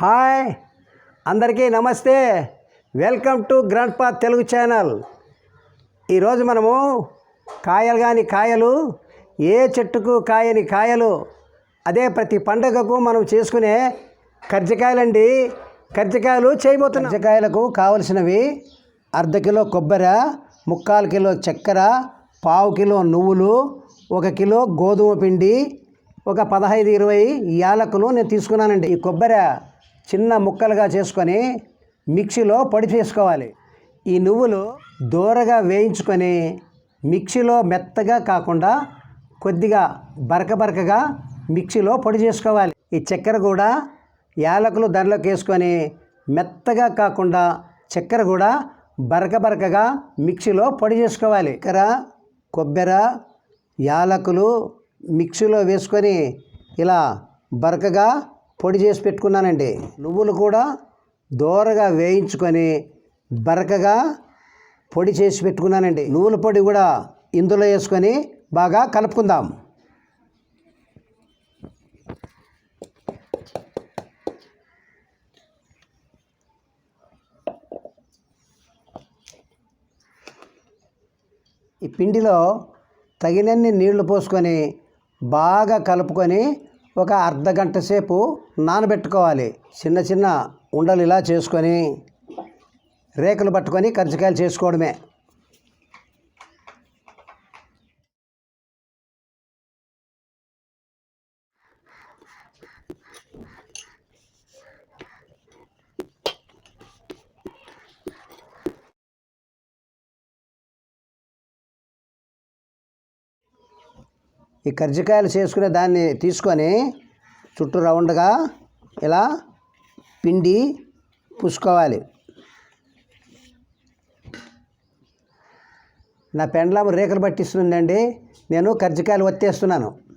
Hi. అందరికీ నమస్తే. Welcome to grand పా తెలుగు ఛానల్. ఈరోజు మనము కాయలు కాని కాయలు ఏ చెట్టుకు కాయని కాయలు అదే ప్రతి పండగకు మనం చేసుకునే కర్జికాయలండి. కర్జికాయలు చేయబోతున్నాం. కర్జికాయలకు కావలసినవి అర్ధ కిలో కొబ్బరి ముక్కాలు కిలో చక్కెర పావు కిలో నువ్వులు ఒక కిలో గోధుమ పిండి ఒక పదహైదు ఇరవై యాలకులు నేను తీసుకున్నానండి. ఈ కొబ్బరి చిన్న ముక్కలుగా చేసుకొని మిక్సీలో పొడి చేసుకోవాలి. ఈ నువ్వులు దూరగా వేయించుకొని మిక్సీలో మెత్తగా కాకుండా కొద్దిగా బరక బరకగా మిక్సీలో పొడి చేసుకోవాలి. ఈ చక్కెర కూడా యాలకులు దానిలోకి వేసుకొని మెత్తగా కాకుండా చక్కెర కూడా బరక బరకగా మిక్సీలో పొడి చేసుకోవాలి. చక్కెర కొబ్బరి యాలకులు మిక్సీలో వేసుకొని ఇలా బరకగా పొడి చేసి పెట్టుకున్నానండి. నువ్వులు కూడా దోరగా వేయించుకొని బరకగా పొడి చేసి పెట్టుకున్నానండి. నువ్వుల పొడి కూడా ఇందులో వేసుకొని బాగా కలుపుకుందాం. ఈ పిండిలో తగినన్ని నీళ్ళు పోసుకొని బాగా కలుపుకొని ఒక అర్ధ గంట సేపు నానబెట్టుకోవాలి. చిన్న చిన్న ఉండలు ఇలా చేసుకొని రేకులు పట్టుకొని కర్జికాయలు చేసుకోవడమే. ఈ కర్జికాయలు చేసుకునే దాన్ని తీసుకొని చుట్టూ రౌండ్గా ఇలా పిండి పూసుకోవాలి. నా పెండ్లాము రేకులు పట్టిస్తుందండి. నేను కర్జికాయలు ఒత్తేస్తున్నాను.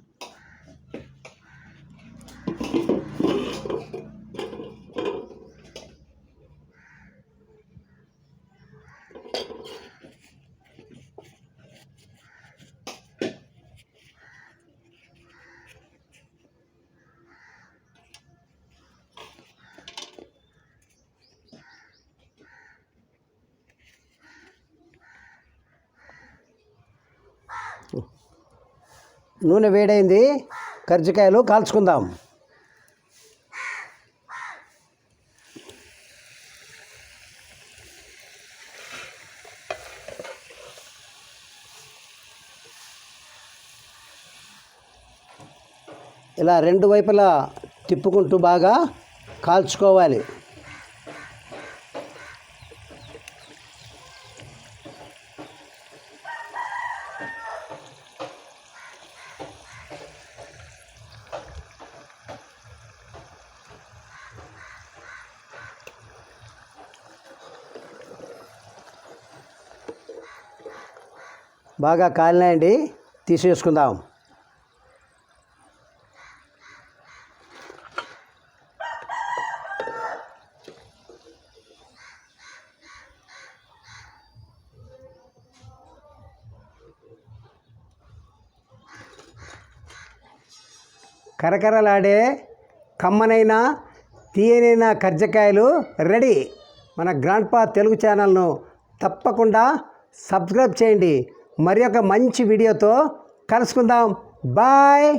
నూనె వేడైంది కర్జికాయలు కాల్చుకుందాం. ఇలా రెండు వైపులా తిప్పుకుంటూ బాగా కాల్చుకోవాలి. బాగా కాలినాయండి. తీసేసుకుందాం. కరకరలాడే కమ్మనైన తీయనైన కర్జకాయలు రెడీ. మన గ్రాండ్ పా తెలుగు ఛానల్ను తప్పకుండా సబ్స్క్రైబ్ చేయండి. మరి ఒక మంచి వీడియోతో కలుసుకుందాం. బాయ్.